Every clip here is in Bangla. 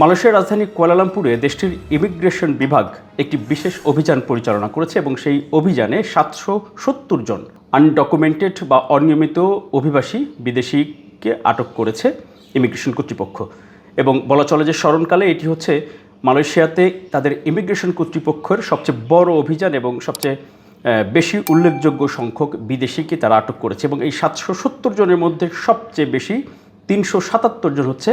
মালয়েশিয়ার রাজধানী কুয়ালালামপুরে দেশটির ইমিগ্রেশন বিভাগ একটি বিশেষ অভিযান পরিচালনা করেছে এবং সেই অভিযানে সাতশো সত্তর জন আনডকুমেন্টেড বা অনিয়মিত অভিবাসী বিদেশিকে আটক করেছে ইমিগ্রেশন কর্তৃপক্ষ। এবং বলা চলে যে স্মরণকালে এটি হচ্ছে মালয়েশিয়াতে তাদের ইমিগ্রেশন কর্তৃপক্ষের সবচেয়ে বড় অভিযান এবং সবচেয়ে বেশি উল্লেখযোগ্য সংখ্যক বিদেশিকে তারা আটক করেছে এবং এই সাতশো সত্তর জনের মধ্যে সবচেয়ে বেশি তিনশো সাতাত্তর জন হচ্ছে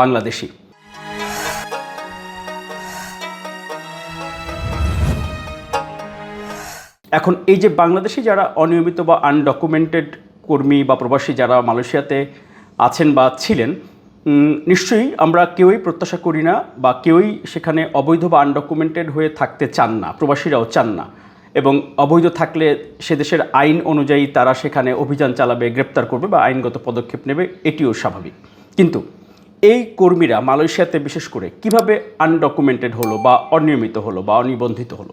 বাংলাদেশি। এখন এই যে বাংলাদেশে যারা অনিয়মিত বা আনডকুমেন্টেড কর্মী বা প্রবাসী যারা মালয়েশিয়াতে আছেন বা ছিলেন নিশ্চয়ই আমরা কেউই প্রত্যাশা করি না বা কেউই সেখানে অবৈধ বা আনডকুমেন্টেড হয়ে থাকতে চান না, প্রবাসীরাও চান না। এবং অবৈধ থাকলে সে দেশের আইন অনুযায়ী তারা সেখানে অভিযান চালাবে, গ্রেপ্তার করবে বা আইনগত পদক্ষেপ নেবে, এটিও স্বাভাবিক। কিন্তু এই কর্মীরা মালয়েশিয়াতে বিশেষ করে কীভাবে আনডকুমেন্টেড হলো বা অনিয়মিত হলো বা অনিবন্ধিত হলো?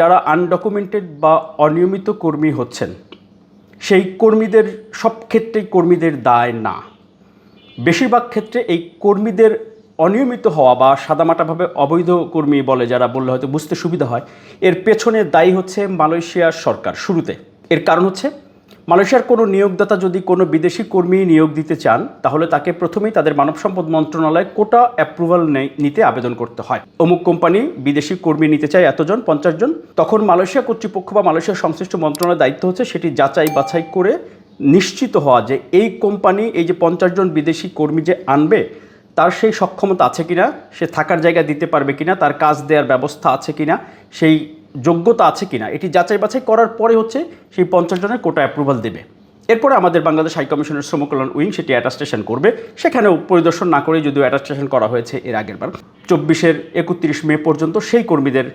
যারা আনডকুমেন্টেড বা অনিয়মিত কর্মী হচ্ছেন, সেই কর্মীদের, সব ক্ষেত্রেই কর্মীদের দায় না। বেশিরভাগ ক্ষেত্রে এই কর্মীদের অনিয়মিত হওয়া বা সাদামাটাভাবে অবৈধ কর্মী বলে যারা বললে হয়তো বুঝতে সুবিধা হয়, এর পেছনে দায়ী হচ্ছে মালয়েশিয়ার সরকার শুরুতে। এর কারণ হচ্ছে মালয়েশিয়ার কোনো নিয়োগদাতা যদি কোনো বিদেশি কর্মী নিয়োগ দিতে চান, তাহলে তাকে প্রথমেই তাদের মানব সম্পদ মন্ত্রণালয়ে কোটা অ্যাপ্রুভাল নিতে আবেদন করতে হয়। অমুক কোম্পানি বিদেশি কর্মী নিতে চায় এতজন, পঞ্চাশ জন, তখন মালয়েশিয়া কর্তৃপক্ষ বা মালয়েশিয়ার সংশ্লিষ্ট মন্ত্রণালয়ের দায়িত্ব হচ্ছে সেটি যাচাই বাছাই করে নিশ্চিত হওয়া যে এই কোম্পানি, এই যে পঞ্চাশ জন বিদেশি কর্মী যে আনবে, তার সেই সক্ষমতা আছে কিনা, সে থাকার জায়গা দিতে পারবে কিনা, তার কাজ দেওয়ার ব্যবস্থা আছে কিনা, সেই যোগ্যতা আছে কিনা, এটি যাচাই বাছাই করার পরে হচ্ছে সেই পঞ্চাশ জনের কোটা অ্যাপ্রুভাল দেবে। এরপরে আমাদের বাংলাদেশ হাই কমিশনের কল্যাণ উইং সেটি অ্যাটাস্টেশন করবে। সেখানেও পরিদর্শন না করে যদিও অ্যাটাস্টেশন করা হয়েছে এর আগের বার। চব্বিশের একত্রিশ মে পর্যন্ত সেই কর্মীদের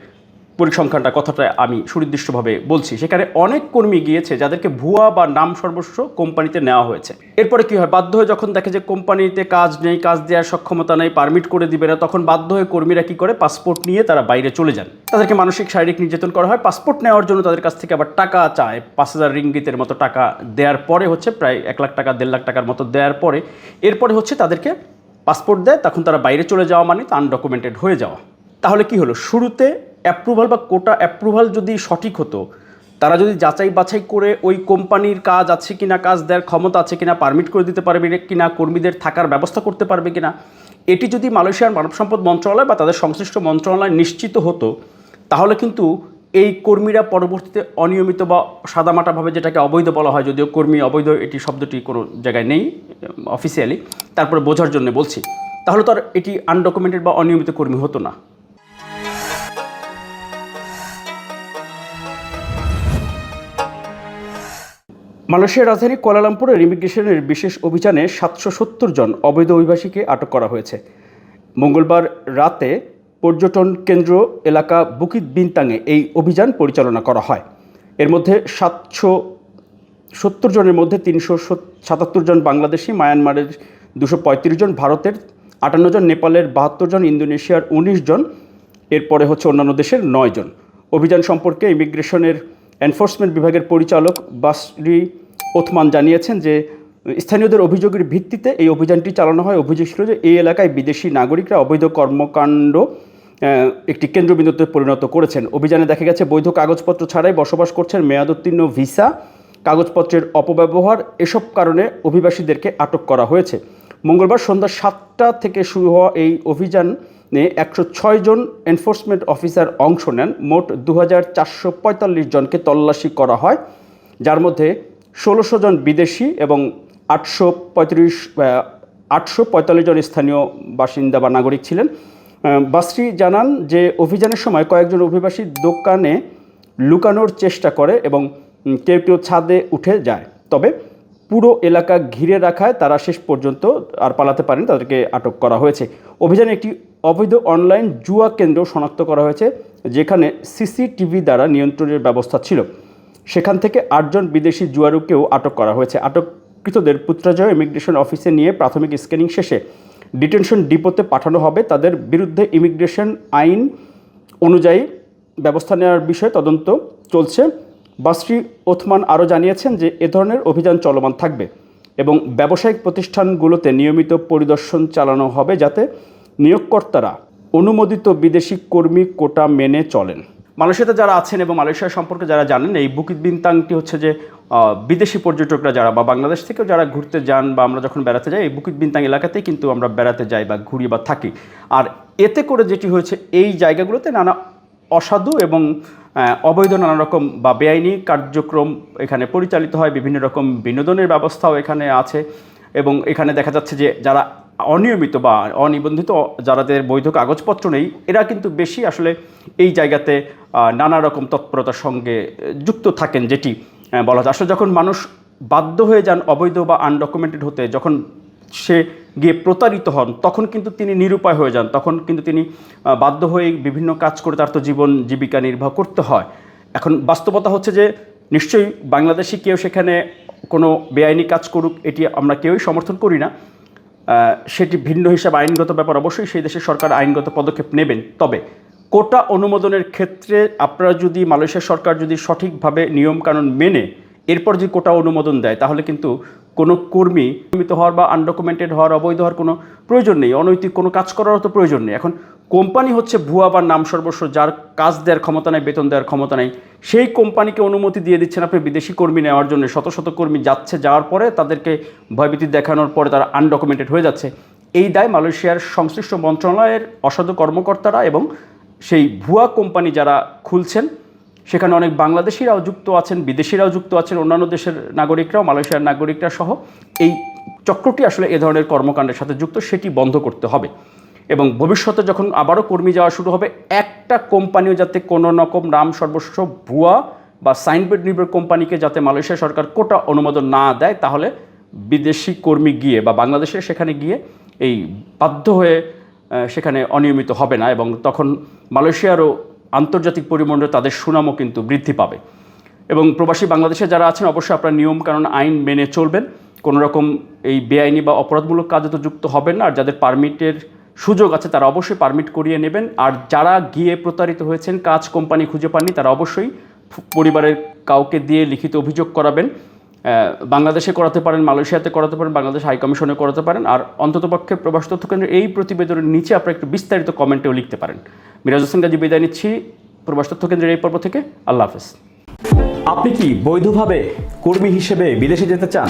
পরিসংখ্যানটা কথাটা আমি সুনির্দিষ্টভাবে বলছি। সেখানে অনেক কর্মী গিয়েছে যাদেরকে ভুয়া বা নাম সর্বস্ব কোম্পানিতে নেওয়া হয়েছে। এরপরে কি হয়? বাধ্য হয়ে যখন দেখে যে কোম্পানিতে কাজ নেই, কাজ দেওয়ার সক্ষমতা নেই, পারমিট করে দিবে না, তখন বাধ্য হয়ে কর্মীরা কি করে? পাসপোর্ট নিয়ে তারা বাইরে চলে যান। তাদেরকে মানসিক, শারীরিক নির্যাতন করা হয়। পাসপোর্ট নেওয়ার জন্য তাদের কাছ থেকে আবার টাকা চায়। পাঁচ হাজার রিঙ্গিতের মতো টাকা দেওয়ার পরে হচ্ছে প্রায় এক লাখ টাকা, দেড় লাখ টাকার মতো দেওয়ার পরে এরপরে হচ্ছে তাদেরকে পাসপোর্ট দেয়। তখন তারা বাইরে চলে যাওয়া মানে আনডকুমেন্টেড হয়ে যাওয়া। তাহলে কি হলো? শুরুতে অ্যাপ্রুভাল বা কোটা অ্যাপ্রুভাল যদি সঠিক হতো, তারা যদি যাচাই বাছাই করে ওই কোম্পানির কাজ আছে কিনা, কাজ দেওয়ার ক্ষমতা আছে কিনা পারমিট করে দিতে পারবে কিনা, কর্মীদের থাকার ব্যবস্থা করতে পারবে কিনা, এটি যদি মালয়েশিয়ার মানব সম্পদ মন্ত্রণালয় বা তাদের সংশ্লিষ্ট মন্ত্রণালয় নিশ্চিত হতো, তাহলে কিন্তু এই কর্মীরা পরবর্তীতে অনিয়মিত বা সাদামাটাভাবে যেটাকে অবৈধ বলা হয়, যদিও কর্মী অবৈধ এটি শব্দটি কোনো জায়গায় নেই অফিসিয়ালি তারপরে বোঝার জন্য বলছি, তাহলে তো আর এটি আনডকুমেন্টেড বা অনিয়মিত কর্মী হতো না। মালয়েশিয়ার রাজধানী কুয়ালালামপুরের ইমিগ্রেশনের বিশেষ অভিযানে সাতশো সত্তর জন অবৈধ অভিবাসীকে আটক করা হয়েছে। মঙ্গলবার রাতে পর্যটন কেন্দ্র এলাকা বুকিত বিনতাংয়ে এই অভিযান পরিচালনা করা হয়। এর মধ্যে সাতশো সত্তর জনের মধ্যে তিনশো সাতাত্তর জন বাংলাদেশি, মায়ানমারের দুশো পঁয়ত্রিশ জন ভারতের, আটান্ন জন নেপালের, বাহাত্তর জন ইন্দোনেশিয়ার, উনিশ জন, এরপরে হচ্ছে অন্যান্য দেশের নয় জন। অভিযান সম্পর্কে ইমিগ্রেশনের এনফোর্সমেন্ট বিভাগের পরিচালক বাসরি ওথমান জানিয়েছেন যে, স্থানীয়দের অভিযোগের ভিত্তিতে এই অভিযানটি চালানো হয়। অভিযোগ ছিল যে, এই এলাকায় বিদেশি নাগরিকরা অবৈধ কর্মকাণ্ড একটি কেন্দ্রবিন্দুতে পরিণত করেছেন। অভিযানে দেখা গেছে, বৈধ কাগজপত্র ছাড়াই বসবাস করছেন মেয়াদোত্তীর্ণ ভিসা, কাগজপত্রের অপব্যবহার, এসব কারণে অভিবাসীদেরকে আটক করা হয়েছে। মঙ্গলবার সন্ধ্যা সাতটা থেকে শুরু হওয়া এই অভিযানে একশো ছয় জন এনফোর্সমেন্ট অফিসার অংশ নেন। মোট দু হাজার চারশো পঁয়তাল্লিশ জনকে তল্লাশি করা হয়, যার মধ্যে ষোলোশো জন বিদেশি এবং আটশো পঁয়ত্রিশ আটশো পঁয়তাল্লিশ জন স্থানীয় বাসিন্দা বা নাগরিক ছিলেন। বাসরি জানান যে অভিযানের সময় কয়েকজন অভিবাসী দোকানে লুকানোর চেষ্টা করে এবং কেউ কেউ ছাদে উঠে যায়। তবে পুরো এলাকা ঘিরে রাখায় তারা শেষ পর্যন্ত আর পালাতে পারেনি, তাদেরকে আটক করা হয়েছে। অভিযানে একটি অবৈধ অনলাইন জুয়া কেন্দ্র শনাক্ত করা হয়েছে, যেখানে সিসিটিভি দ্বারা নিয়ন্ত্রণের ব্যবস্থা ছিল। সেখান থেকে আটজন বিদেশি জুয়ারুকেও আটক করা হয়েছে। আটককৃতদের পুত্রাজয় ইমিগ্রেশন অফিসে নিয়ে প্রাথমিক স্ক্যানিং শেষে ডিটেনশন ডিপোতে পাঠানো হবে। তাদের বিরুদ্ধে ইমিগ্রেশন আইন অনুযায়ী ব্যবস্থা নেওয়ার বিষয়ে তদন্ত চলছে। বাসরি ওথমান আরও জানিয়েছেন যে, এ ধরনের অভিযান চলমান থাকবে এবং ব্যবসায়িক প্রতিষ্ঠানগুলোতে নিয়মিত পরিদর্শন চালানো হবে যাতে নিয়োগকর্তারা অনুমোদিত বিদেশি কর্মী কোটা মেনে চলেন। মালয়েশিয়াতে যারা আছেন এবং মালয়েশিয়া সম্পর্কে যারা জানেন, এই বুকিত বিনতাংটি হচ্ছে যে বিদেশি পর্যটকরা যারা বা বাংলাদেশ থেকেও যারা ঘুরতে যান বা আমরা যখন বেড়াতে যাই, এই বুকিত বিনতাং এলাকাতেই কিন্তু আমরা বেড়াতে যাই বা ঘুরি বা থাকি। আর এতে করে যেটি হয়েছে, এই জায়গাগুলোতে নানা অসাধু এবং অবৈধ নানা রকম বা বেআইনি কার্যক্রম এখানে পরিচালিত হয়। বিভিন্ন রকম বিনোদনের ব্যবস্থাও এখানে আছে এবং এখানে দেখা যাচ্ছে যে, যারা অনিয়মিত বা অনিবন্ধিত যারাদের বৈধ কাগজপত্র নেই, এরা কিন্তু বেশি আসলে এই জায়গাতে নানা রকম তৎপরতার সঙ্গে যুক্ত থাকেন যেটি বলা যায়। আসলে যখন মানুষ বাধ্য হয়ে যান অবৈধ বা আনডকুমেন্টেড হতে, যখন সে গিয়ে প্রতারিত হন, তখন কিন্তু তিনি নিরুপায় হয়ে যান। তখন কিন্তু তিনি বাধ্য হয়ে বিভিন্ন কাজ করে তার তো জীবন জীবিকা নির্বাহ করতে হয়। এখন বাস্তবতা হচ্ছে যে, নিশ্চয়ই বাংলাদেশি কেউ সেখানে কোনো বেআইনি কাজ করুক, এটি আমরা কেউই সমর্থন করি না। সেটি ভিন্ন হিসাবে আইনগত ব্যাপার অবশ্যই, সেই দেশের সরকার আইনগত পদক্ষেপ নেবেন। তবে কোটা অনুমোদনের ক্ষেত্রে আপনারা যদি মালয়েশিয়া সরকার যদি সঠিকভাবে নিয়মকানুন মেনে এরপর যদি কোটা অনুমোদন দেয়, তাহলে কিন্তু কোনো কর্মী নিয়মিত হওয়ার বা আনডকুমেন্টেড হওয়ার, অবৈধ হওয়ার কোনো প্রয়োজন নেই। অনৈতিক কোনো কাজ করারও তো প্রয়োজন নেই। এখন কোম্পানি হচ্ছে ভুয়া বা নাম সর্বস্ব যার কাজ দেওয়ার ক্ষমতা নেই, বেতন দেওয়ার ক্ষমতা নেই সেই কোম্পানিকে অনুমতি দিয়ে দিচ্ছেন আপনি বিদেশি কর্মী নেওয়ার জন্য। শত শত কর্মী যাচ্ছে, যাওয়ার পরে তাদেরকে ভয়ভীতি দেখানোর পরে তারা আনডকুমেন্টেড হয়ে যাচ্ছে। এই দায় মালয়েশিয়ার সংশ্লিষ্ট মন্ত্রণালয়ের অসাধু কর্মকর্তারা এবং সেই ভুয়া কোম্পানি যারা খুলছেন, সেখানে অনেক বাংলাদেশিরাও যুক্ত আছেন, বিদেশিরাও যুক্ত আছেন, অন্যান্য দেশের নাগরিকরাও, মালয়েশিয়ার নাগরিকরা সহ। এই চক্রটি আসলে এ ধরনের কর্মকাণ্ডের সাথে যুক্ত, সেটি বন্ধ করতে হবে। এবং ভবিষ্যতে যখন আবারও কর্মী যাওয়া শুরু হবে, একটা কোম্পানিও যাতে কোনো রকম নাম সর্বস্ব ভুয়া বা সাইনবোর্ড নির্ভর কোম্পানিকে যাতে মালয়েশিয়া সরকার কোটা অনুমোদন না দেয়, তাহলে বিদেশি কর্মী গিয়ে বা বাংলাদেশের সেখানে গিয়ে এই বাধ্য হয়ে সেখানে অনিয়মিত হবে না এবং তখন মালয়েশিয়ারও আন্তর্জাতিক পরিমণ্ডলে তাদের সুনামও কিন্তু বৃদ্ধি পাবে। এবং প্রবাসী বাংলাদেশে যারা আছেন, অবশ্যই আপনার নিয়মকানুন আইন মেনে চলবেন। কোনো রকম এই বেআইনি বা অপরাধমূলক কাজে তো যুক্ত হবেন না, আর যাদের পারমিটের সুযোগ আছে, তারা অবশ্যই পারমিট করিয়ে নেবেন। আর যারা গিয়ে প্রতারিত হয়েছেন, কাজ কোম্পানি খুঁজে পাননি, তারা অবশ্যই পরিবারের কাউকে দিয়ে লিখিত অভিযোগ করাবেন। বাংলাদেশে করাতে পারেন, মালয়েশিয়াতে করাতে পারেন, বাংলাদেশ হাই কমিশনে করাতে পারেন। আর অন্ততপক্ষে প্রবাস তথ্য কেন্দ্রের এই প্রতিবেদনের নিচে আপনারা একটু বিস্তারিত কমেন্টেও লিখতে পারেন। মিরাজ হোসেন গাজী, বিদায় নিচ্ছি। প্রবাস তথ্য কেন্দ্রের এই পর্ব থেকে আল্লাহ হাফেজ। আপনি কি বৈধভাবে কর্মী হিসেবে বিদেশে যেতে চান?